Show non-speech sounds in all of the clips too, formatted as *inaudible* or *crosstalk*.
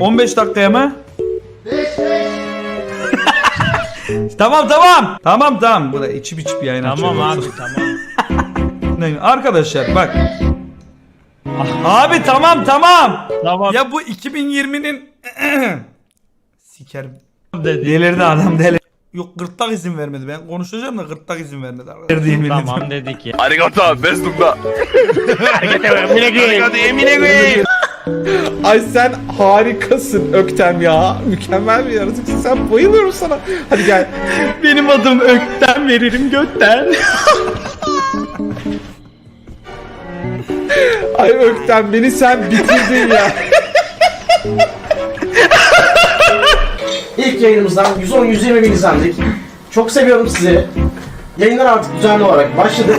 15 dakikaya mı? tamam tamam. Tamam tamam. Bu da içip içip yayın Tamam abi tamam. *laughs* Ne- Arkadaşlar bak. Abi tamam tamam. Tamam Ya bu 2020'nin *clears throat* sikerim. dedi. Delirdi adam deli. Yok gırtlak izin vermedi. Ben konuşacağım da gırtlak izin vermedi. Ediyorum. Tamam dedik ya. Arigato, bestumda. Ay sen harikasın Öktem ya. Mükemmel bir yaratıksın. Sen bayılıyorum sana. Hadi gel. Benim adım Ökten veririm götten. Ay Öktem beni sen bitirdin ya. İlk yayınımızdan 110-120 bin izlendik. Çok seviyorum sizi. Yayınlar artık düzenli olarak başladı.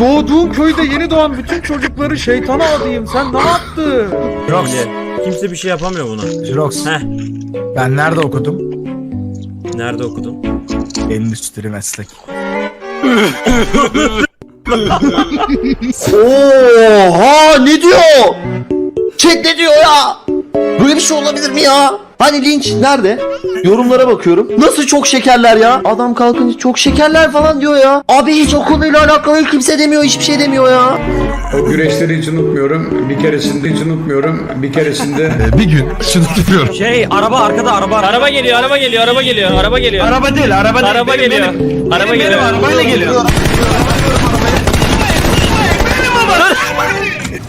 Doğduğun köyde yeni doğan bütün çocukları şeytana adayım. Sen ne yaptın? Jirox, Kimse bir şey yapamıyor buna. Jirox. Heh. Ben nerede okudum? Nerede okudun? Endüstri meslek. *laughs* Oha ne diyor? Chat ne diyor ya? Böyle bir şey olabilir mi ya? Hani linç nerede? Yorumlara bakıyorum. Nasıl çok şekerler ya? Adam kalkınca çok şekerler falan diyor ya. Abi hiç o konuyla alakalı kimse demiyor, hiçbir şey demiyor ya. O güreşleri hiç unutmuyorum. Bir keresinde hiç unutmuyorum. Bir keresinde *laughs* bir gün şunu tutuyorum. Şey araba arkada araba. Araba geliyor araba geliyor araba geliyor araba geliyor. Araba değil, araba değil. Araba Benim- geliyor. benim- Araba benim- geliyor. benim arabayla geliyor.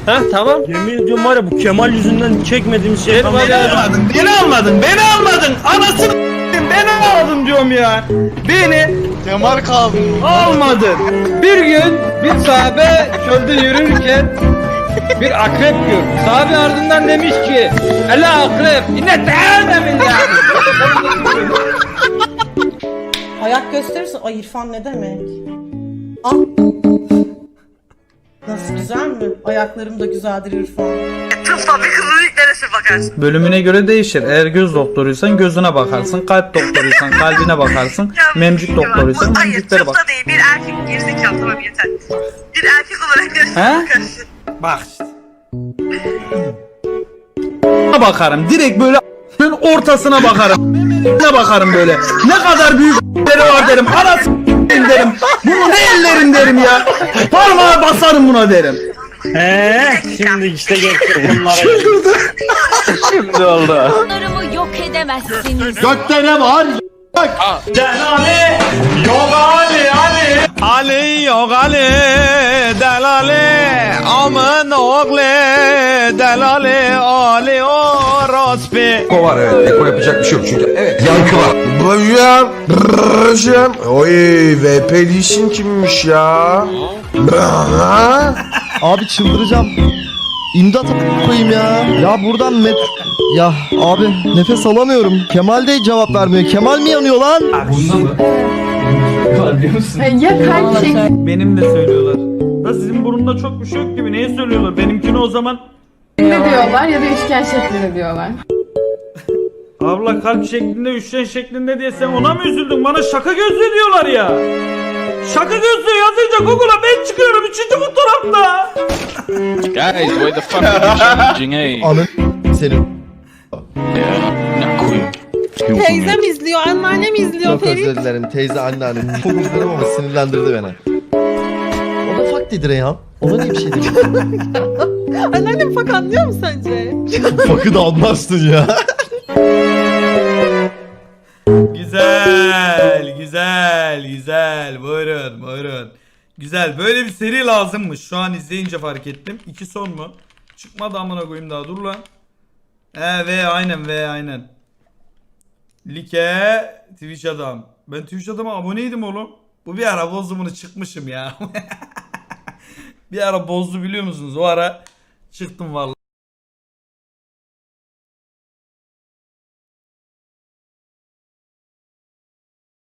Ha tamam. Yemin ediyorum var ya bu Kemal yüzünden çekmediğimiz şey. Beni almadın, beni almadın, beni almadın. Anasını s**eyim, beni almadın diyorum ya. Beni Kemal kaldı. almadın. Bir gün bir sahabe çölde yürürken bir akrep gördü. Sahabe ardından demiş ki Ela akrep inne teâne min Ayak gösterirsin. Ay İrfan ne demek? Ah. Nasıl güzel mi? Ayaklarım da güzeldir İrfan. Bölümüne göre değişir. Eğer göz doktoruysan gözüne bakarsın. Kalp doktoruysan kalbine bakarsın. Memcük doktoruysan memcüklere bak. değil bir erkek gerizekalı tamam yeter. Bir erkek olarak He? Bak işte. Bakarım. Direkt böyle ortasına bakarım. *laughs* Ne bakarım böyle. Ne kadar büyük var derim. Anası derim. Bunu ne ellerin derim ya. Parmağa basarım buna derim. He şimdi işte geçtik bunlara. Şimdi oldu. Onlarımı yok edemezsiniz. Gökte ne var? Delali yok Ali Ali. Ali yok Ali Delali amın oğlu Delali Ali orospi. Eko var evet. Eko yapacak bir şey yok çünkü. Evet. Yankı var. Hocam. Hocam. Oy VP Lee'sin kimmiş ya? Abi çıldıracağım. İmdat koyayım ya. Ya buradan met... Ya abi nefes alamıyorum. Kemal de cevap vermiyor. Kemal mi yanıyor lan? Benim de söylüyorlar. Da sizin burunda çok bir şey yok gibi. Neye söylüyorlar? Benimkini o zaman Ne diyorlar ya da üçgen şeklinde diyorlar. Abla kalp şeklinde, üçgen şeklinde diye sen ona mı üzüldün? Bana şaka gözlüğü diyorlar ya. Şaka gözlüğü yazınca Google'a ben çıkıyorum üçüncü fotoğrafta. Guys, why the fuck are you changing, hey? Anın senin. Ne koyayım? Teyzem izliyor, anneannem izliyor. Çok özür dilerim teyze anneannem. Çok özür dilerim ama sinirlendirdi beni. O da fuck dedi Reyhan. Ona niye bir şey dedi? *laughs* Anneannem fak anlıyor mu sence? Fuck'ı da almazsın ya. Güzel, güzel, güzel. Buyurun, buyurun. Güzel. Böyle bir seri lazımmış. Şu an izleyince fark ettim. İki son mu? Çıkmadı amına koyayım daha. Dur lan. He ve aynen ve aynen. Like Twitch adam. Ben Twitch adama aboneydim oğlum. Bu bir ara bozdu bunu çıkmışım ya. *laughs* bir ara bozdu biliyor musunuz? O ara çıktım vallahi.